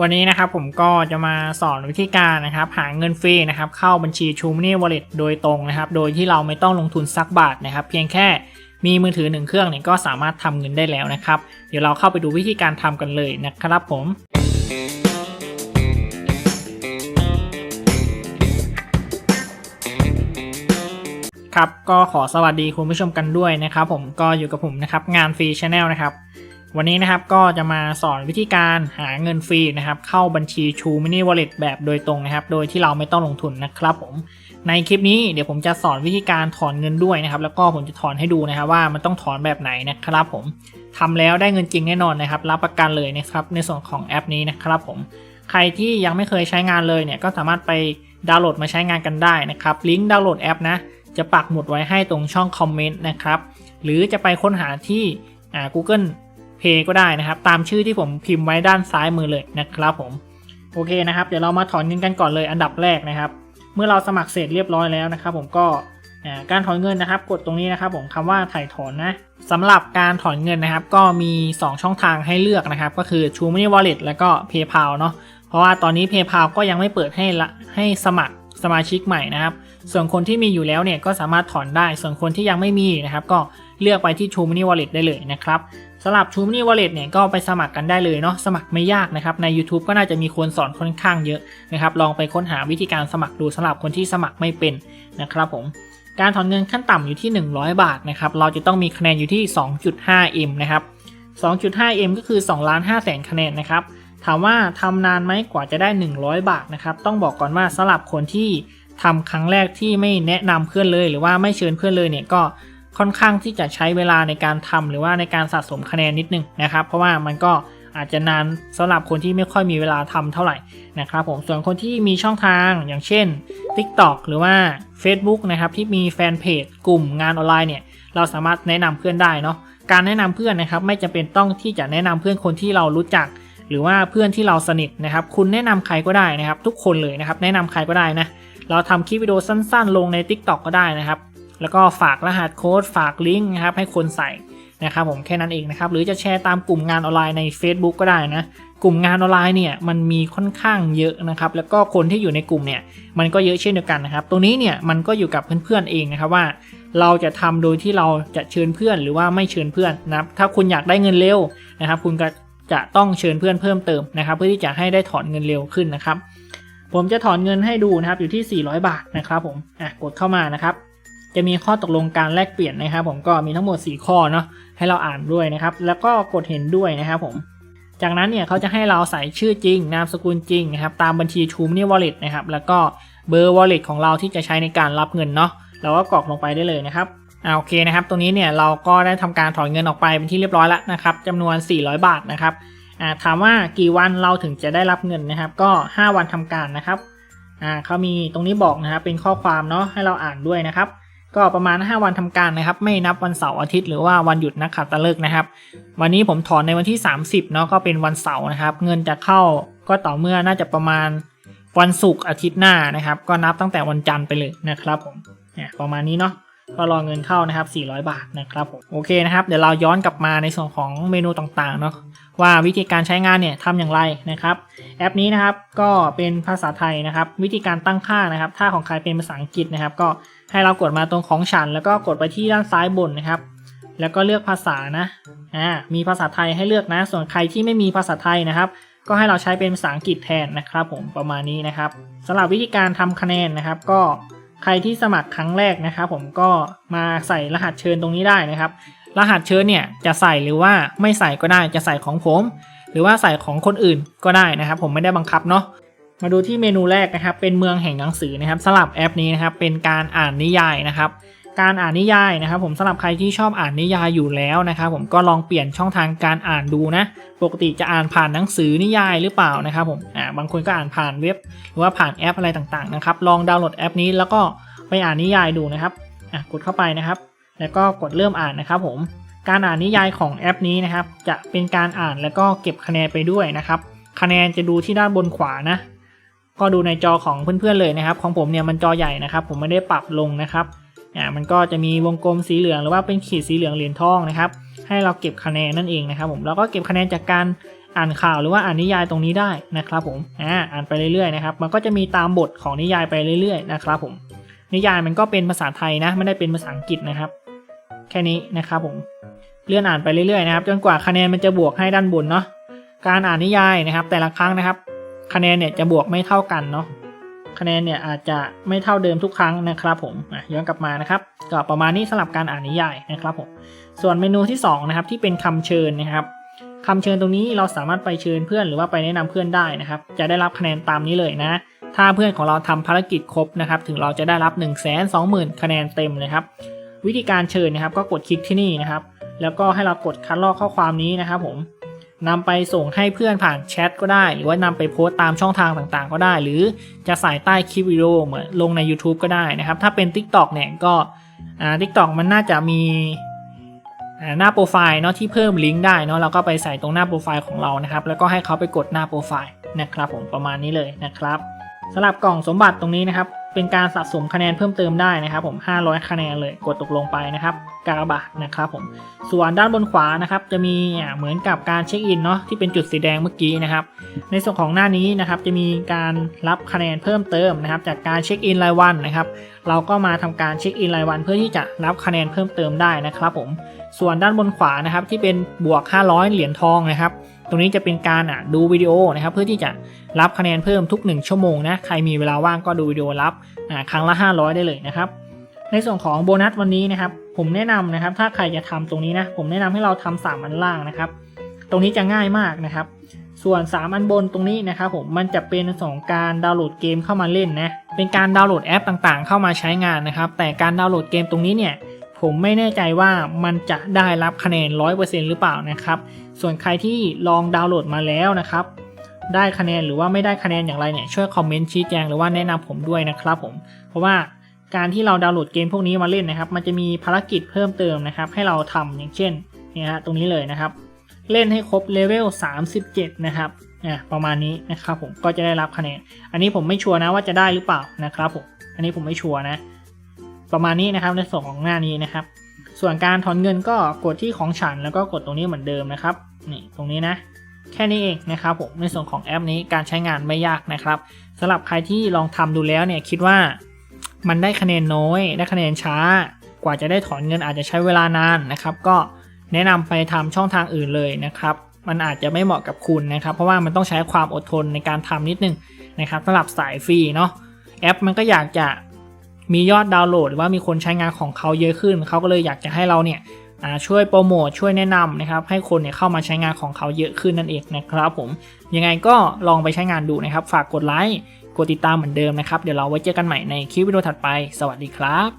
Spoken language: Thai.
วันนี้นะครับผมก็จะมาสอนวิธีการนะครับ หาเงินฟรีนะครับ เข้าบัญชี t r u e Money Wallet โดยตรงนะครับ โดยที่เราไม่ต้องลงทุนสักบาทนะครับ เพียงแค่มีมือถือหนึ่งเครื่องเนี่ยก็สามารถทำเงินได้แล้วนะครับ เดี๋ยวเราเข้าไปดูวิธีการทำกันเลยนะครับผมครับก็ขอสวัสดีคุณผู้ชมกันด้วยนะครับ ผมก็อยู่กับผมนะครับงานฟรีชาแนลนะครับ วันนี้นะครับก็จะมาสอนวิธีการหาเงินฟรีนะครับ เข้าบัญชี True Mini Wallet แบบโดยตรงนะครับ โดยที่เราไม่ต้องลงทุนนะครับผม ในคลิปนี้เดี๋ยวผมจะสอนวิธีการถอนเงินด้วยนะครับ แล้วก็ผมจะถอนให้ดูนะครับว่ามันต้องถอนแบบไหนนะครับผมทำแล้วได้เงินจริงแน่นอนนะครับ รับประกันเลยนะครับในส่วนของแอปนี้นะครับผม ใครที่ยังไม่เคยใช้งานเลยเนี่ยก็สามารถไปดาวน์โหลดมาใช้งานกันได้นะครับลิงก์ดาวน์โหลดแอปนะจะปักหมุดไว้ให้ตรงช่องคอมเมนต์นะครับหรือจะไปค้นหาที่อ่า Google Pay ก็ได้นะครับ ตามชื่อที่ผมพิมพ์ไว้ด้านซ้ายมือเลยนะครับผม โอเคนะครับ เดี๋ยวเรามาถอนเงินกันก่อนเลยอันดับแรกนะครับ เมื่อเราสมัครเสร็จเรียบร้อยแล้วนะครับ ผมก็การถอนเงินนะครับ กดตรงนี้นะครับ ผมคำว่าถ่ายถอนนะสำหรับการถอนเงินนะครับ ก็มี 2 ช่องทางให้เลือกนะครับ ก็คือ True Money Wallet แล้วก็ PayPal เนาะเพราะว่าตอนนี้ PayPal ก็ยังไม่เปิดให้ละให้สมัครสมาชิกใหม่นะครับ ส่วนคนที่มีอยู่แล้วเนี่ยก็สามารถถอนได้ ส่วนคนที่ยังไม่มีนะครับ ก็เลือกไปที่ True Money Wallet ได้เลยนะครับ สำหรับ True Money Wallet เนี่ยก็ไปสมัครกันได้เลยเนาะสมัครไม่ยากนะครับใน YouTube ก็น่าจะมีคนสอนค่อนข้างเยอะนะครับลองไปค้นหาวิธีการสมัครดูสำหรับคนที่สมัครไม่เป็นนะครับผมการถอนเงินขั้นต่ำอยู่ที่ 100 บาทนะครับเราจะต้องมีคะแนนอยู่ที่ 2.5M นะครับ 2.5M ก็คือ2ล้าน5แสนคะแนนนะครับถามว่าทำนานไหมกว่าจะได้ 100 บาทนะครับต้องบอกก่อนว่าสำหรับคนที่ทำครั้งแรกที่ไม่แนะนำเพื่อนเลย หรือว่าไม่เชิญเพื่อนเลยเนี่ยก็ ค่อนข้างที่จะใช้เวลาในการทำหรือว่าในการสะสมคะแนนนิดนึงนะครับ เพราะว่ามันก็อาจจะนานสำหรับคนที่ไม่ค่อยมีเวลาทำเท่าไหร่นะครับผมส่วนคนที่มีช่องทางอย่างเช่น TikTok หรือว่า Facebook นะครับที่มีแฟนเพจกลุ่มงานออนไลน์เนี่ยเราสามารถแนะนำเพื่อนได้เนาะการแนะนำเพื่อนนะครับไม่จำเป็นต้องที่จะแนะนำเพื่อนคนที่เรารู้จัก หรือว่าเพื่อนที่เราสนิทนะครับ คุณแนะนำใครก็ได้นะครับ ทุกคนเลยนะครับ แนะนำใครก็ได้นะเราทำคลิปวิดีโอสั้น ๆ ลงใน TikTok ก็ได้นะครับ แล้วก็ฝากรหัสโค้ดฝากลิงก์นะครับให้คนใส่นะครับผมแค่นั้นเองนะครับหรือจะแชร์ตามกลุ่มงานออนไลน์ใน Facebook ก็ได้นะกลุ่มงานออนไลน์เนี่ยมันมีค่อนข้างเยอะนะครับแล้วก็คนที่อยู่ในกลุ่มเนี่ยมันก็เยอะเช่นเดียวกันนะครับ ตรงนี้เนี่ยมันก็อยู่กับเพื่อนๆเองนะครับว่า เราจะทำโดยที่เราจะเชิญเพื่อนหรือว่าไม่เชิญเพื่อนนะครับถ้าคุณอยากได้เงินเร็วนะครับ คุณก็จะต้องเชิญเพื่อนเพิ่มเติมนะครับ เพื่อที่จะให้ได้ถอนเงินเร็วขึ้นนะครับ ผมจะถอนเงินให้ดูนะครับอยู่ที่ 400 บาทนะครับผมอะกดเข้ามานะครับ จะมีข้อตกลงการแลกเปลี่ยนนะครับ ผมก็มีทั้งหมด 4 ข้อเนาะให้เราอ่านด้วยนะครับ แล้วก็กดเห็นด้วยนะครับผม จากนั้นเนี่ยเขาจะให้เราใส่ชื่อจริง นามสกุลจริงนะครับ ตามบัญชี True Money Wallet นะครับ แล้วก็เบอร์ Wallet ของเราที่จะใช้ในการรับเงินเนาะเราก็กรอกลงไปได้เลยนะครับอ่าโอเคนะครับตรงนี้เนี่ยเราก็ได้ทำการถอนเงินออกไปเป็นที่เรียบร้อยแล้วนะครับจำนวน 400 บาทนะครับอ่าถามว่ากี่วันเราถึงจะได้รับเงินนะครับ ก็ 5 วันทำการนะครับอ่าเขามีตรงนี้บอกนะครับเป็นข้อความเนาะให้เราอ่านด้วยนะครับ ก็ประมาณ 5 วันทำการนะครับ ไม่นับวันเสาร์อาทิตย์หรือว่าวันหยุดนักขัตฤกษ์นะครับ วันนี้ผมถอนในวันที่ 30เนาะก็เป็นวันเสาร์นะครับ เงินจะเข้าก็ต่อเมื่อน่าจะประมาณวันศุกร์อาทิตย์หน้านะครับ ก็นับตั้งแต่วันจันทร์ไปเลยนะครับผมเนี่ยประมาณนี้เนาะก็รอเงินเข้านะครับ 400 บาทนะครับผมโอเคนะครับ เดี๋ยวเราย้อนกลับมาในส่วนของเมนูต่างๆเนาะ ว่าวิธีการใช้งานเนี่ยทำอย่างไรนะครับ แอปนี้นะครับก็เป็นภาษาไทยนะครับ วิธีการตั้งค่านะครับ ถ้าของใครเป็นภาษาอังกฤษนะครับ ก็ให้เรากดมาตรงของฉัน แล้วก็กดไปที่ด้านซ้ายบนนะครับ แล้วก็เลือกภาษานะอ่ามีภาษาไทยให้เลือกนะ ส่วนใครที่ไม่มีภาษาไทยนะครับ ก็ให้เราใช้เป็นภาษาอังกฤษแทนนะครับผมประมาณนี้นะครับสำหรับวิธีการทำคะแนนนะครับ ก็ใครที่สมัครครั้งแรกนะครับ ผมก็มาใส่รหัสเชิญตรงนี้ได้นะครับ รหัสเชิญเนี่ยจะใส่หรือว่าไม่ใส่ก็ได้จะใส่ของผม หรือว่าใส่ของคนอื่นก็ได้นะครับ ผมไม่ได้บังคับเนาะมาดูที่เมนูแรกนะครับเป็นเมืองแห่งหนังสือนะครับสำหรับแอปนี้นะครับเป็นการอ่านนิยายนะครับ การอ่านนิยายนะครับ ผมสำหรับใครที่ชอบอ่านนิยายอยู่แล้วนะครับ ผมก็ลองเปลี่ยนช่องทางการอ่านดูนะ ปกติจะอ่านผ่านหนังสือนิยายหรือเปล่านะครับผมอ่าบางคนก็อ่านผ่านเว็บ หรือว่าผ่านแอปอะไรต่างๆนะครับ ลองดาวน์โหลดแอปนี้แล้วก็ไปอ่านนิยายดูนะครับอะกดเข้าไปนะครับ แล้วก็กดเริ่มอ่านนะครับผมการอ่านนิยายของแอปนี้นะครับ จะเป็นการอ่านแล้วก็เก็บคะแนนไปด้วยนะครับ คะแนนจะดูที่ด้านบนขวานะ ก็ดูในจอของเพื่อนๆเลยนะครับ ของผมเนี่ยมันจอใหญ่นะครับ ผมไม่ได้ปรับลงนะครับอ่ามันก็จะมีวงกลมสีเหลืองหรือว่าเป็นขีดสีเหลืองเหรียญทองนะครับ ให้เราเก็บคะแนนนั่นเองนะครับ ผมแล้วก็เก็บคะแนนจากการอ่านข่าวหรือว่าอ่านนิยายตรงนี้ได้นะครับ ผมอ่าอ่านไปเรื่อยๆนะครับ มันก็จะมีตามบทของนิยายไปเรื่อยๆนะครับ ผม นิยายมันก็เป็นภาษาไทยนะ ไม่ได้เป็นภาษาอังกฤษนะครับ แค่นี้นะครับผมเลื่อนอ่านไปเรื่อยๆนะครับ จนกว่าคะแนนมันจะบวกให้ด้านบนเนาะการอ่านนิยายนะครับ แต่ละครั้งนะครับ คะแนนเนี่ยจะบวกไม่เท่ากันเนาะคะแนนเนี่ยอาจจะไม่เท่าเดิมทุกครั้งนะครับผมย้อนกลับมานะครับก็ประมาณนี้สำหรับการอ่านนิยายนะครับผมส่วนเมนูที่สองนะครับที่เป็นคำเชิญนะครับคำเชิญตรงนี้เราสามารถไปเชิญเพื่อนหรือว่าไปแนะนำเพื่อนได้นะครับ จะได้รับคะแนนตามนี้เลยนะ ถ้าเพื่อนของเราทำภารกิจครบนะครับ ถึงเราจะได้รับ 1 2 0 0 0 0 คะแนนเต็มเลยครับ วิธีการเชิญนะครับ ก็กดคลิกที่นี่นะครับ แล้วก็ให้เรากดคัดลอกข้อความนี้นะครับ ผมนำไปส่งให้เพื่อนผ่านแชทก็ได้ หรือว่านำไปโพสต์ตามช่องทางต่างๆ ก็ได้ หรือจะใส่ใต้คลิปวิดีโอเหมือนลงใน YouTube ก็ได้นะครับ ถ้าเป็น TikTok เนี่ยก็อ่า TikTok มันน่าจะมีหน้าโปรไฟล์เนาะที่เพิ่มลิงก์ได้เนาะเราก็ไปใส่ตรงหน้าโปรไฟล์ของเรานะครับ แล้วก็ให้เขาไปกดหน้าโปรไฟล์นะครับผมประมาณนี้เลยนะครับสำหรับกล่องสมบัติตรงนี้นะครับ เป็นการสะสมคะแนนเพิ่มเติมได้นะครับผม 500 คะแนนเลยกดตกลงไปนะครับกาบาทนะครับผมส่วนด้านบนขวานะครับจะมีเหมือนกับการเช็คอินเนาะที่เป็นจุดสีแดงเมื่อกี้นะครับ ในส่วนของหน้านี้นะครับจะมีการรับคะแนนเพิ่มเติมนะครับ จากการเช็คอินรายวันนะครับ เราก็มาทำการเช็คอินรายวัน เพื่อที่จะรับคะแนนเพิ่มเติมได้นะครับผมส่วนด้านบนขวานะครับที่เป็นบวก 500 เหรียญทองนะครับ ตรงนี้จะเป็นการอะดูวิดีโอนะครับเพื่อที่จะรับคะแนนเพิ่มทุก 1 ชั่วโมงนะใครมีเวลาว่างก็ดูวิดีโอรับอ่าครั้งละ 500 ได้เลยนะครับ ในส่วนของโบนัสวันนี้นะครับผมแนะนำนะครับ ถ้าใครจะทำตรงนี้นะผมแนะนำให้เราทำ3อันล่างนะครับ ตรงนี้จะง่ายมากนะครับ ส่วน 3 อันบนตรงนี้นะครับผมมันจะเป็นสองการดาวน์โหลดเกมเข้ามาเล่นนะเป็นการดาวน์โหลดแอปต่างๆ เข้ามาใช้งานนะครับ แต่การดาวน์โหลดเกมตรงนี้เนี่ย ผมไม่แน่ใจว่ามันจะได้รับคะแนน 100%หรือเปล่านะครับ ส่วนใครที่ลองดาวน์โหลดมาแล้วนะครับ ได้คะแนนหรือว่าไม่ได้คะแนนอย่างไรเนี่ยช่วยคอมเมนต์ชี้แจงหรือว่าแนะนำผมด้วยนะครับผม เพราะว่าการที่เราดาวน์โหลดเกมพวกนี้มาเล่นนะครับ มันจะมีภารกิจเพิ่มเติมนะครับ ให้เราทำอย่างเช่นนี่ฮะตรงนี้เลยนะครับ เล่นให้ครบเลเวล 37 นะครับอะประมาณนี้นะครับผมก็จะได้รับคะแนน อันนี้ผมไม่ชัวร์นะว่าจะได้หรือเปล่านะครับผมอันนี้ผมไม่ชัวร์นะ ประมาณนี้นะครับในส่วนของหน้านี้นะครับ ส่วนการถอนเงินก็กดที่ของฉันแล้วก็กดตรงนี้เหมือนเดิมนะครับนี่ตรงนี้นะ แค่นี้เองนะครับผมในส่วนของแอปนี้การใช้งานไม่ยากนะครับสำหรับใครที่ลองทำดูแล้วเนี่ยคิดว่ามันได้คะแนนน้อย ได้คะแนนช้า กว่าจะได้ถอนเงินอาจจะใช้เวลานานนะครับ ก็แนะนำไปทำช่องทางอื่นเลยนะครับมันอาจจะไม่เหมาะกับคุณนะครับ เพราะว่ามันต้องใช้ความอดทนในการทำนิดนึงนะครับสำหรับสายฟรีเนาะแอปมันก็อยากจะ มียอดดาวน์โหลดหรือว่ามีคนใช้งานของเขาเยอะขึ้น เขาก็เลยอยากจะให้เราเนี่ยช่วยโปรโมทช่วยแนะนำนะครับให้คนเนี่ยเข้ามาใช้งานของเขาเยอะขึ้นนั่นเองนะครับผมยังไงก็ลองไปใช้งานดูนะครับ ฝากกดไลค์กดติดตามเหมือนเดิมนะครับ เดี๋ยวเราไว้เจอกันใหม่ในคลิปวิดีโอถัดไป สวัสดีครับ